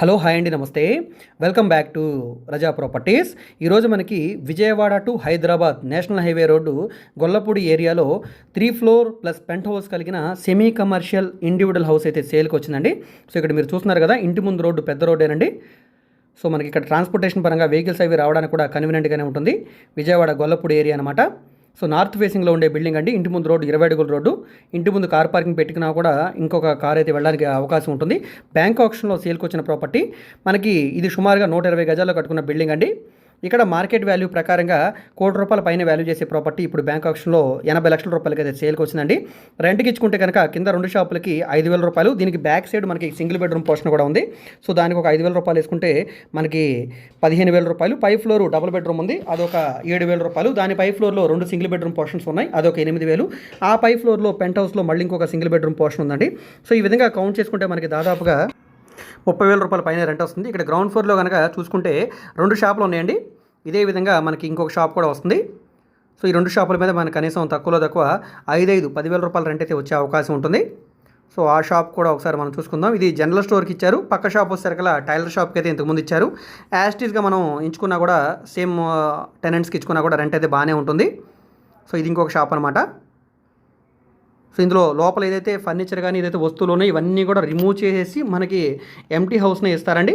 Hello hi అండి namaste. Welcome back to Raza properties. ఈరోజు మనకి Vijayawada to Hyderabad national highway road Gollapudi ఏరియాలో three floor plus penthouse కలిగిన semi commercial individual house అయితే సేల్కి వచ్చిందండి. సో ఇక్కడ మీరు చూస్తున్నారు కదా ఇంటి ముందు రోడ్డు పెద్ద రోడ్డేనండి. సో మనకి ఇక్కడ ట్రాన్స్పోర్టేషన్ పరంగా వెహికల్స్ అవి రావడానికి కూడా కన్వీనియంట్గానే ఉంటుంది. విజయవాడ గొల్లపూడి ఏరియా అనమాట సో నార్త్ ఫేసింగ్లో ఉండే బిల్డింగ్ అండి. ఇంటి ముందు రోడ్డు ఇరవై అడుగుల రోడ్డు. ఇంటి ముందు కార్ పార్కింగ్ పెట్టినా కూడా ఇంకొక కార్ అయితే వెళ్ళడానికి అవకాశం ఉంటుంది. బ్యాంక్ ఆప్షన్లో సేల్కి వచ్చిన ప్రాపర్టీ. మనకి ఇది సుమారుగా నూట ఇరవై గజాల్లో కట్టుకున్న బిల్డింగ్ అండి. ఇక్కడ మార్కెట్ వాల్యూ ప్రకారంగా కోటి రూపాయల పైన వాల్యూ చేసే ప్రాపర్టీ ఇప్పుడు బ్యాంక్ ఆప్షన్లో ఎనభై లక్షల రూపాయలకి అయితే సేల్కి వచ్చిందండి. రెంట్కి ఇచ్చుకుంటే కనుక కింద రెండు షాపులకి ఐదు వేల రూపాయలు దీనికి బ్యాక్ సైడ్ మనకి సింగిల్ బెడ్రూమ్ పోర్షన్ కూడా ఉంది. సో దానికి ఒక ఐదు వేల రూపాయలు వేసుకుంటే మనకి పదిహేను వేల రూపాయలు పై ఫ్లోర్ డబుల్ బెడ్రూమ్ ఉంది అదొక ఏడు వేల రూపాయలు దాని పై ఫ్లోర్లో రెండు సింగిల్ బెడ్రూమ్ పోర్షన్స్ ఉన్నాయి అదొక ఎనిమిది వేలు. ఆ పై ఫ్లోర్లో పెంట్ హౌస్లో మళ్ళీ ఇంకొక సింగిల్ బెడ్రూమ్ పోర్షన్ ఉందండి. సో ఈ విధంగా కౌంట్ చేసుకుంటే మనకి దాదాపుగా ముప్పై వేల రూపాయల పైన రెంట్ వస్తుంది. ఇక్కడ గ్రౌండ్ ఫ్లోర్లో కనుక చూసుకుంటే రెండు షాపులు ఉన్నాయండి. ఇదే విధంగా మనకి ఇంకొక షాప్ కూడా వస్తుంది. సో ఈ రెండు షాపుల మీద మనకి కనీసం తక్కువలో తక్కువ ఐదైదు పదివేల రూపాయల రెంట్ అయితే వచ్చే అవకాశం ఉంటుంది. సో ఆ షాప్ కూడా ఒకసారి మనం చూసుకుందాం. ఇది జనరల్ స్టోర్కి ఇచ్చారు. పక్క షాప్ వచ్చేసరికల టైలర్ షాప్కి అయితే ఇంతకుముందు ఇచ్చారు. యాస్టీస్గా మనం ఎంచుకున్నా కూడా సేమ్ టెనెంట్స్కి ఇచ్చుకున్నా కూడా రెంట్ అయితే బాగానే ఉంటుంది. సో ఇది ఇంకొక షాప్ అనమాట సో ఇందులో లోపల ఏదైతే ఫర్నిచర్ కానీ ఏదైతే వస్తువులు ఉన్నాయో ఇవన్నీ కూడా రిమూవ్ చేసేసి మనకి ఎంటీ హౌస్ని ఇస్తారండి.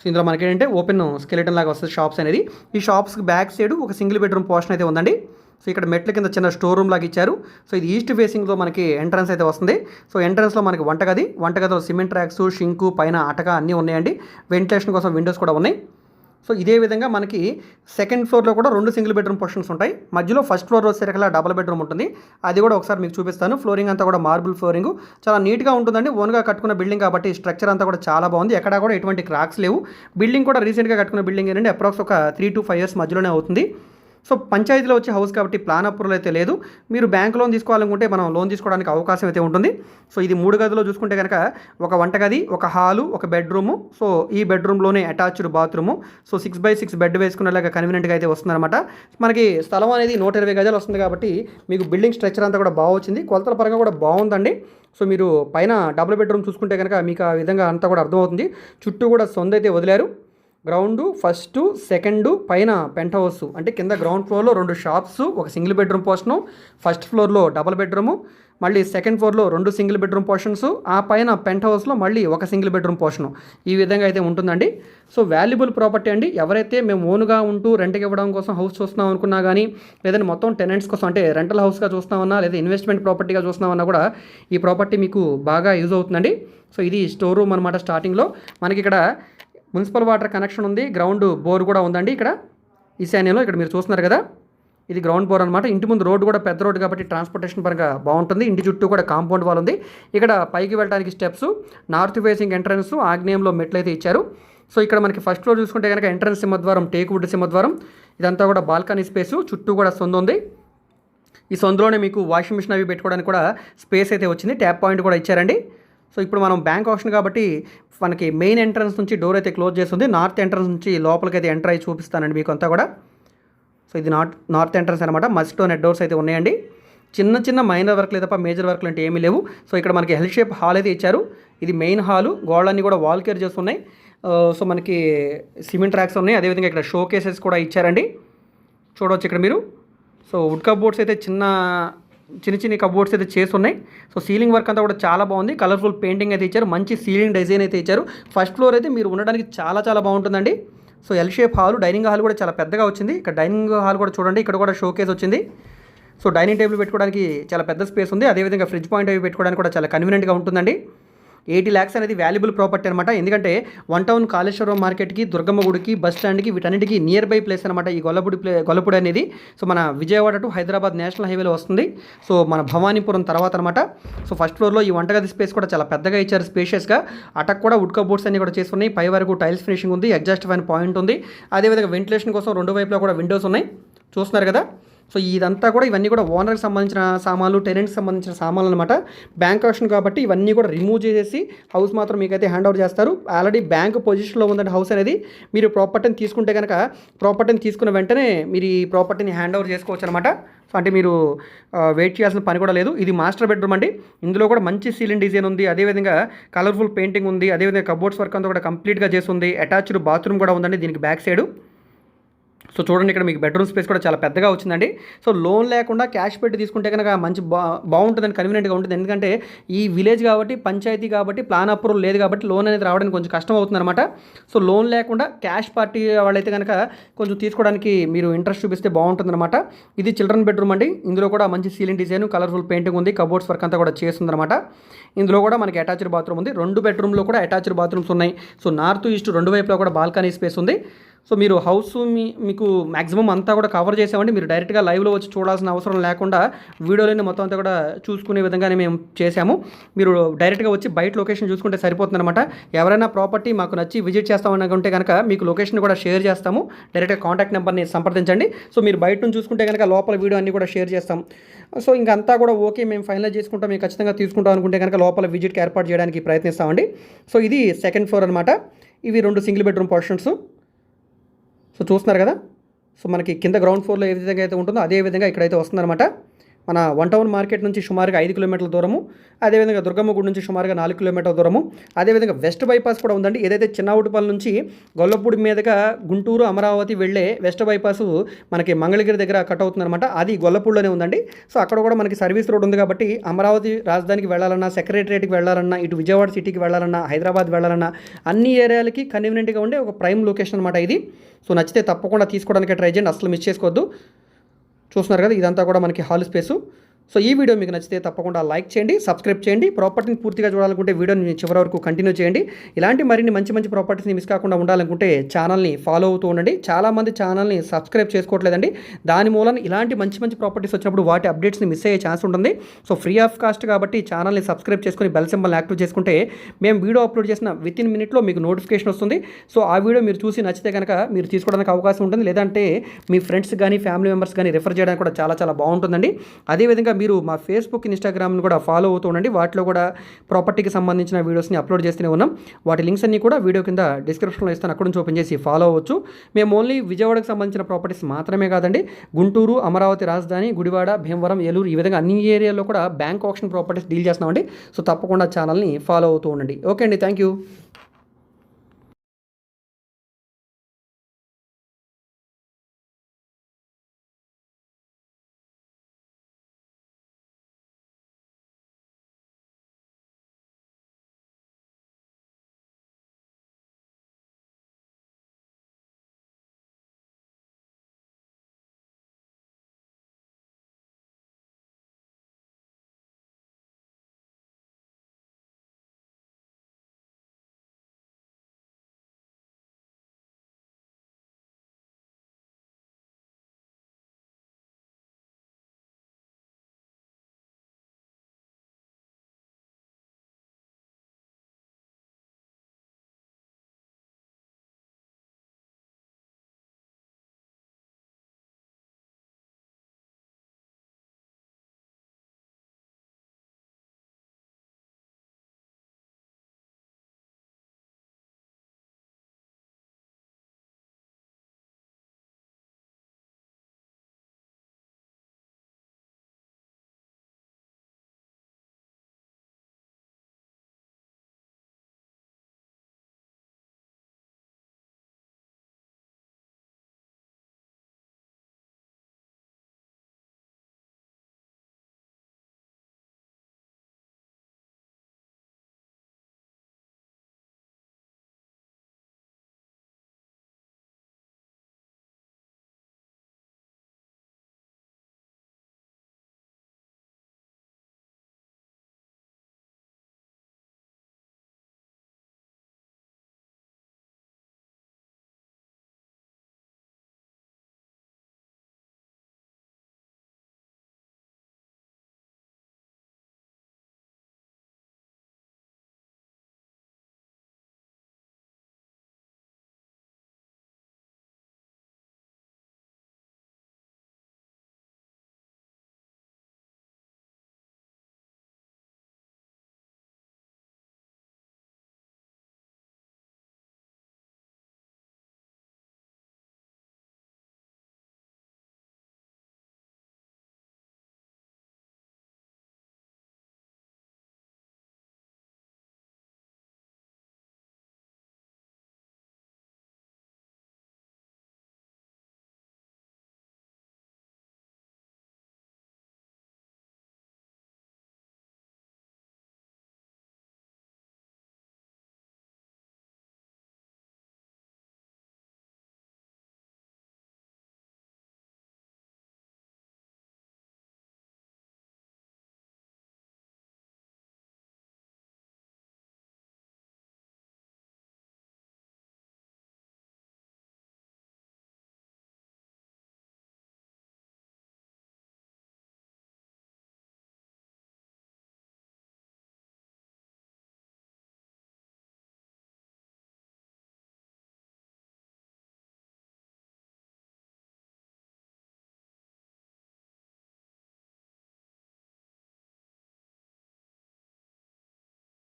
సో ఇందులో మనకి ఏంటంటే ఓపెన్ స్కెలిటన్ లాగా వస్తుంది షాప్స్ అనేది. ఈ షాప్స్కి బ్యాక్ సైడ్ ఒక సింగిల్ బెడ్రూమ్ పోర్షన్ అయితే ఉందండి. సో ఇక్కడ మెట్ల కింద చిన్న స్టోర్ రూమ్ లాగా ఇచ్చారు. సో ఇది ఈస్ట్ ఫేసింగ్లో మనకి ఎంట్రన్స్ అయితే వస్తుంది. సో ఎంట్రన్స్లో మనకి వంటగది వంటగదిలో సిమెంట్ ట్రాక్స్ షింకు పైన అటక అన్నీ ఉన్నాయండి. వెంటిలేషన్ కోసం విండోస్ కూడా ఉన్నాయి. సో ఇదే విధంగా మనకి సెకండ్ ఫ్లోర్లో కూడా రెండు సింగిల్ బెడ్రూమ్ పోర్షన్స్ ఉంటాయి. మధ్యలో ఫస్ట్ ఫ్లోర్ వచ్చేసరికల్లా డబుల్ బెడ్రూమ్ ఉంటుంది. అది కూడా ఒకసారి మీకు చూపిస్తాను. ఫ్లోరింగ్ అంతా కూడా మార్బుల్ ఫ్లోరింగ్ చాలా నీట్గా ఉంటుందండి. ఓన్గా కట్టుకున్న బిల్డింగ్ కాబట్టి స్ట్రక్చర్ అంతా కూడా చాలా బాగుంది. ఎక్కడా కూడా ఎటువంటి క్రాక్స్ లేవు. బిల్డింగ్ కూడా రీసెంట్గా కట్టుకున్న బిల్డింగ్ ఏంటంటే అప్రాక్స్ ఒక త్రీ టు ఫైవ్ ఇయర్స్ మధ్యలోనే అవుతుంది. సో పంచాయతీలో వచ్చే హౌస్ కాబట్టి ప్లాన్ అప్రూవల్ అయితే లేదు. మీరు బ్యాంక్ లోన్ తీసుకోవాలనుకుంటే మనం లోన్ తీసుకోవడానికి అవకాశం అయితే ఉంటుంది. సో ఇది మూడు గదిలో చూసుకుంటే కనుక ఒక వంటగది ఒక హాలు ఒక బెడ్రూము. సో ఈ బెడ్రూమ్లోనే attached bathroom. So six by six bed వేసుకునేలాగా కన్వీనియంట్గా అయితే వస్తుందన్నమాట. మనకి స్థలం అనేది నూట ఇరవై గజాలు వస్తుంది కాబట్టి మీకు బిల్డింగ్ స్ట్రక్చర్ అంతా కూడా బాగా వచ్చింది. కొలతల పరంగా కూడా బాగుందండి. సో మీరు పైన డబుల్ బెడ్రూమ్ చూసుకుంటే కనుక మీకు ఆ విధంగా అంతా కూడా అర్థమవుతుంది. చుట్టూ కూడా సొంత అయితే వదిలారు. గ్రౌండ్ ఫస్ట్ సెకండ్ పైన పెంట్ హౌస్. అంటే కింద గ్రౌండ్ ఫ్లోర్లో రెండు షాప్స్ ఒక సింగిల్ బెడ్రూమ్ పోర్షను ఫస్ట్ ఫ్లోర్లో డబుల్ బెడ్రూము మళ్ళీ సెకండ్ ఫ్లోర్లో రెండు సింగిల్ బెడ్రూమ్ పోర్షన్స్ ఆ పైన పెంట్ హౌస్లో మళ్ళీ ఒక సింగిల్ బెడ్రూమ్ పోర్షను ఈ విధంగా అయితే ఉంటుందండి. సో వాల్యుబుల్ ప్రాపర్టీ అండి. ఎవరైతే మేము ఓన్గా ఉంటూ రెంట్కి ఇవ్వడం కోసం హౌస్ చూస్తున్నాం అనుకున్నా కానీ లేదంటే మొత్తం టెనెంట్స్ కోసం అంటే రెంటల్ హౌస్గా చూస్తామన్నా లేదా ఇన్వెస్ట్మెంట్ ప్రాపర్టీగా చూస్తున్నామన్నా కూడా ఈ ప్రాపర్టీ మీకు బాగా యూజ్ అవుతుందండి. సో ఇది స్టోర్ రూమ్ అనమాట స్టార్టింగ్లో మనకి ఇక్కడ మున్సిపల్ వాటర్ కనెక్షన్ ఉంది గ్రౌండ్ బోర్ కూడా ఉందండి ఇక్కడ. ఈశాన్యంలో ఇక్కడ మీరు చూస్తున్నారు కదా ఇది గ్రౌండ్ బోర్ అనమాట ఇంటి ముందు రోడ్డు కూడా పెద్ద రోడ్డు కాబట్టి ట్రాన్స్పోర్టేషన్ పరంగా బాగుంటుంది. ఇంటి చుట్టూ కూడా కాంపౌండ్ వాల్ ఉంది. ఇక్కడ పైకి వెళ్ళడానికి స్టెప్స్ నార్త్ ఫేసింగ్ ఎంట్రన్స్ ఆగ్నేయంలో మెట్లు అయితే ఇచ్చారు. సో ఇక్కడ మనకి ఫస్ట్ ఫ్లోర్ చూసుకుంటే కనుక ఎంట్రన్స్ సింహద్వారం టేక్వుడ్ సింహద్వారం ఇదంతా కూడా బాల్కనీ స్పేసు చుట్టూ కూడా సొంత ఉంది. ఈ సొందులోనే మీకు వాషింగ్ మిషన్ అవి పెట్టుకోవడానికి కూడా స్పేస్ అయితే వచ్చింది. ట్యాప్ పాయింట్ కూడా ఇచ్చారండి. సో ఇప్పుడు మనం బ్యాంక్ ఆప్షన్ కాబట్టి మనకి మెయిన్ ఎంట్రన్స్ నుంచి డోర్ అయితే క్లోజ్ చేస్తుంది. నార్త్ ఎంట్రన్స్ నుంచి లోపలికి అయితే ఎంటర్ అయ్యి చూపిస్తానండి మీకు అంతా కూడా. సో ఇది నార్త్ నార్త్ ఎంట్రన్స్ అనమాట మస్టో నెట్ డోర్స్ అయితే ఉన్నాయండి. చిన్న చిన్న మైనర్ వర్క్లే తప్ప మేజర్ వర్క్లు అంటే ఏమీ లేవు. సో ఇక్కడ మనకి హెల్ షేప్ హాల్ అయితే ఇచ్చారు. ఇది మెయిన్ హాలు. గోడలన్నీ కూడా వాల్ కేర్ చేస్తున్నాయి సో మనకి సిమెంట్ ట్రాక్స్ ఉన్నాయి. అదేవిధంగా ఇక్కడ షో కేసెస్ కూడా ఇచ్చారండి. చూడవచ్చు ఇక్కడ మీరు. సో వుడ్ కప్ బోర్డ్స్ అయితే చిన్న చిన్న చిన్న కబోర్డ్స్ అయితే చేసి ఉన్నాయి సో సీలింగ్ వర్క్ అంతా కూడా చాలా బాగుంది. కలర్ఫుల్ పెయింటింగ్ అయితే ఇచ్చారు. మంచి సీలింగ్ డిజైన్ అయితే ఇచ్చారు. ఫస్ట్ ఫ్లోర్ అయితే మీరు ఉండడానికి చాలా చాలా బాగుంటుందండి. So L shape hall dining hall కూడా చాలా పెద్దగా వచ్చింది. ఇక్కడ డైనింగ్ హాల్ కూడా చూడండి. ఇక్కడ కూడా షోకేస్ వచ్చింది. సో డైనింగ్ టేబుల్ పెట్టుకోవడానికి చాలా పెద్ద స్పేస్ ఉంది. అదేవిధంగా ఫ్రిడ్జ్ పాయింట్ అవి పెట్టుకోవడానికి కూడా చాలా కన్వీనియంట్గా ఉంటుందండి. ఎయిటీ ల్యాక్స్ అనేది వాల్యుబుల్ ప్రాపర్టీ అనమాట ఎందుకంటే వన్ టౌన్ కాళేశ్వరం మార్కెట్కి దుర్గమ్మ గుడికి బస్ స్టాండ్కి వీటన్నిటికీ నియర్ బై ప్లేస్ అనమాట ఈ గొల్లపూడి ప్లే గొల్లపూడి అనేది. సో మన విజయవాడ టు హైదరాబాద్ నేషనల్ హైవేలో వస్తుంది. సో మన భవానీపురం తర్వాత అనమాట సో ఫస్ట్ ఫ్లోర్లో ఈ వంటగది స్పేస్ కూడా చాలా పెద్దగా ఇచ్చారు స్పేషియస్గా. అటక్ కూడా వుడ్ కబోర్డ్స్ అన్ని కూడా చేసుకున్నాయి పై వరకు టైల్స్ ఫినిషింగ్ ఉంది ఎగ్జాస్ట్ ఫ్యాన్ పాయింట్ ఉంది. అదేవిధంగా వెంటిలేషన్ కోసం రెండు వైపులో కూడా విండోస్ ఉన్నాయి. చూస్తున్నారు కదా? సో ఇదంతా కూడా ఇవన్నీ కూడా ఓనర్కి సంబంధించిన సామాన్లు టెనెంట్కి సంబంధించిన సామాన్లు అనమాట బ్యాంక్ ఆప్షన్ కాబట్టి ఇవన్నీ కూడా రిమూవ్ చేసేసి హౌస్ మాత్రం మీకైతే హ్యాండ్ ఓవర్ చేస్తారు. ఆల్రెడీ బ్యాంక్ పొజిషన్లో ఉందండి హౌస్ అనేది. మీరు ప్రాపర్టీని తీసుకుంటే కనుక ప్రాపర్టీని తీసుకున్న వెంటనే మీరు ఈ ప్రాపర్టీని హ్యాండ్ ఓవర్ చేసుకోవచ్చు అనమాట సో అంటే మీరు వెయిట్ చేయాల్సిన పని కూడా లేదు. ఇది మాస్టర్ బెడ్రూమ్ అండి. ఇందులో కూడా మంచి సీలింగ్ డిజైన్ ఉంది. అదేవిధంగా కలర్ఫుల్ పెయింటింగ్ ఉంది. అదేవిధంగా కబోర్డ్స్ వర్క్ అంతా కూడా కంప్లీట్గా చేసి ఉంది. అటాచ్డ్ బాత్రూమ్ కూడా ఉందండి దీనికి బ్యాక్ సైడ్ సో చూడండి ఇక్కడ మీకు బెడ్రూమ్ స్పేస్ కూడా చాలా పెద్దగా వచ్చిందండి. సో లోన్ లేకుండా క్యాష్ పెట్టి తీసుకుంటే కనుక మంచి బా బాగుంటుందని కన్వీనియంట్గా ఉంటుంది. ఎందుకంటే ఈ విలేజ్ కాబట్టి పంచాయతీ కాబట్టి ప్లాన్ అప్రూవల్ లేదు కాబట్టి లోన్ అనేది రావడానికి కొంచెం కష్టం అవుతుందన్నమాట. సో లోన్ లేకుండా క్యాష్ పార్టీ వాళ్ళైతే కనుక కొంచెం తీసుకోవడానికి మీరు ఇంట్రెస్ట్ చూపిస్తే బాగుంటుందన్నమాట. ఇది చిల్డ్రన్ బెడ్రూమ్ అండి. ఇందులో కూడా మంచి సీలింగ్ డిజైన్ కలర్ఫుల్ పెయింటింగ్ ఉంది. కబోర్డ్స్ వర్క్ అంతా కూడా చేస్తుందన్నమాట. ఇందులో కూడా మనకి అటాచ్డ్ బాత్రూమ్ ఉంది. రెండు బెడ్రూమ్లో కూడా అటాచ్డ్ బాత్రూమ్స్ ఉన్నాయి. సో నార్త్ ఈస్ట్ రెండు వైపులో కూడా బాల్కనీ స్పేస్ ఉంది. సో మీరు హౌస్ మీ మీకు మ్యాక్సిమం అంతా కూడా కవర్ చేసామండి. మీరు డైరెక్ట్గా లైవ్లో వచ్చి చూడాల్సిన అవసరం లేకుండా వీడియోలోనే మొత్తం అంతా కూడా చూసుకునే విధంగానే మేము చేసాము. మీరు డైరెక్ట్గా వచ్చి బయట లొకేషన్ చూసుకుంటే సరిపోతుందన్నమాట. ఎవరైనా ప్రాపర్టీ మాకు నచ్చి విజిట్ చేస్తామనుకుంటే కనుక మీకు లొకేషన్ కూడా షేర్ చేస్తాము. డైరెక్ట్గా కాంటాక్ట్ నెంబర్ని సంప్రదించండి. సో మీరు బయట నుంచి చూసుకుంటే కనుక లోపల వీడియో అన్ని కూడా షేర్ చేస్తాం. సో ఇంకంతా కూడా ఓకే మేము ఫైనలైజ్ చేసుకుంటాం. మేము ఖచ్చితంగా తీసుకుంటాం అనుకుంటే కనుక లోపల విజిట్కి ఏర్పాటు చేయడానికి ప్రయత్నిస్తామండి. సో ఇది సెకండ్ ఫ్లోర్ అనమాట ఇవి రెండు సింగిల్ బెడ్రూమ్ పోర్షన్స్. సో చూస్తున్నారు కదా? సో మనకి కింద గ్రౌండ్ ఫ్లోర్లో ఏ విధంగా అయితే ఉంటుందో అదే విధంగా ఇక్కడైతే వస్తుందన్నమాట. మన వన్ టౌన్ మార్కెట్ నుంచి సుమారుగా ఐదు కిలోమీటర్ల దూరము అదేవిధంగా దుర్గమ్మ గుడి నుంచి సుమారుగా నాలుగు కిలోమీటర్ల దూరము అదేవిధంగా వెస్ట్ బైపాస్ కూడా ఉందండి. ఏదైతే చిన్నవుటిపల్లి నుంచి గొల్లపూడి మీదుగా గుంటూరు అమరావతి వెళ్ళే వెస్ట్ బైపాస్ మనకి మంగళగిరి దగ్గర కట్ అవుతుందన్నమాట. అది గొల్లపూడిలోనే ఉందండి. సో అక్కడ కూడా మనకి సర్వీస్ రోడ్ ఉంది కాబట్టి అమరావతి రాజధానికి వెళ్ళాలన్నా సెక్రటరేట్కి వెళ్ళాలన్నా ఇటు విజయవాడ సిటీకి వెళ్ళాలన్నా హైదరాబాద్ వెళ్ళాలన్నా అన్ని ఏరియాలకి కన్వీనియంట్గా ఉండే ఒక ప్రైమ్ లొకేషన్ అనమాట ఇది. సో నచ్చితే తప్పకుండా తీసుకోవడానికి ట్రై చేయండి. అసలు మిస్ చేసుకోవద్దు. చూస్తున్నారు కదా ఇదంతా కూడా మనకి హాల్ స్పేసు సో ఈ వీడియో మీకు నచ్చితే తప్పకుండా లైక్ చేయండి సబ్స్క్రైబ్ చేయండి. ప్రాపర్టీని పూర్తిగా చూడాలనుకుంటే వీడియోని చివరి వరకు కంటిన్యూ చేయండి. ఇలాంటి మరిన్ని మంచి మంచి ప్రాపర్టీస్ని మిస్ కాకుండా ఉండాలనుకుంటే ఛానల్ని ఫాలో అవుతూ ఉండండి. చాలామంది ఛానల్ని సబ్స్క్రైబ్ చేసుకోవట్లేదండి. దాని మూలన ఇలాంటి మంచి మంచి ప్రాపర్టీస్ వచ్చినప్పుడు వాటి అప్డేట్స్ని మిస్ అయ్యే ఛాన్స్ ఉంటుంది. సో ఫ్రీ ఆఫ్ కాస్ట్ కాబట్టి ఛానల్ని సబ్స్క్రైబ్ చేసుకుని బెల్ సింబల్ యాక్టివ్ చేసుకుంటే మేము వీడియో అప్లోడ్ చేసిన విత్ ఇన్ మినిట్లో మీకు నోటిఫికేషన్ వస్తుంది. సో ఆ వీడియో మీరు చూసి నచ్చితే కనుక మీరు తీసుకోవడానికి అవకాశం ఉంటుంది. లేదంటే మీ ఫ్రెండ్స్ కానీ ఫ్యామిలీ మెంబర్స్ కానీ రిఫర్ చేయడానికి కూడా చాలా చాలా బాగుంటుందండి. అదేవిధంగా మీరు మా ఫేస్బుక్ ఇన్స్టాగ్రామ్ని కూడా ఫాలో అవుతూ ఉండండి. వాటిలో కూడా ప్రాపర్టీకి సంబంధించిన వీడియోస్ని అప్లోడ్ చేస్తూనే ఉన్నాం. వాటి లింక్స్ అన్ని కూడా వీడియో కింద డిస్క్రిప్షన్లో ఇస్తాను. అక్కడ నుంచి ఓపెన్ చేసి ఫాలో అవ్వచ్చు. మేము ఓన్లీ విజయవాడకు సంబంధించిన ప్రాపర్టీస్ మాత్రమే కాదండి గుంటూరు అమరావతి రాజధాని గుడివాడ భీమవరం ఏలూరు ఈ విధంగా అన్ని ఏరియాలో కూడా బ్యాంక్ ఆప్షన్ ప్రాపర్టీస్ డీల్ చేస్తున్నామండి. సో తప్పకుండా ఛానల్ని ఫాలో అవుతూ ఉండండి. ఓకే అండి థ్యాంక్ యూ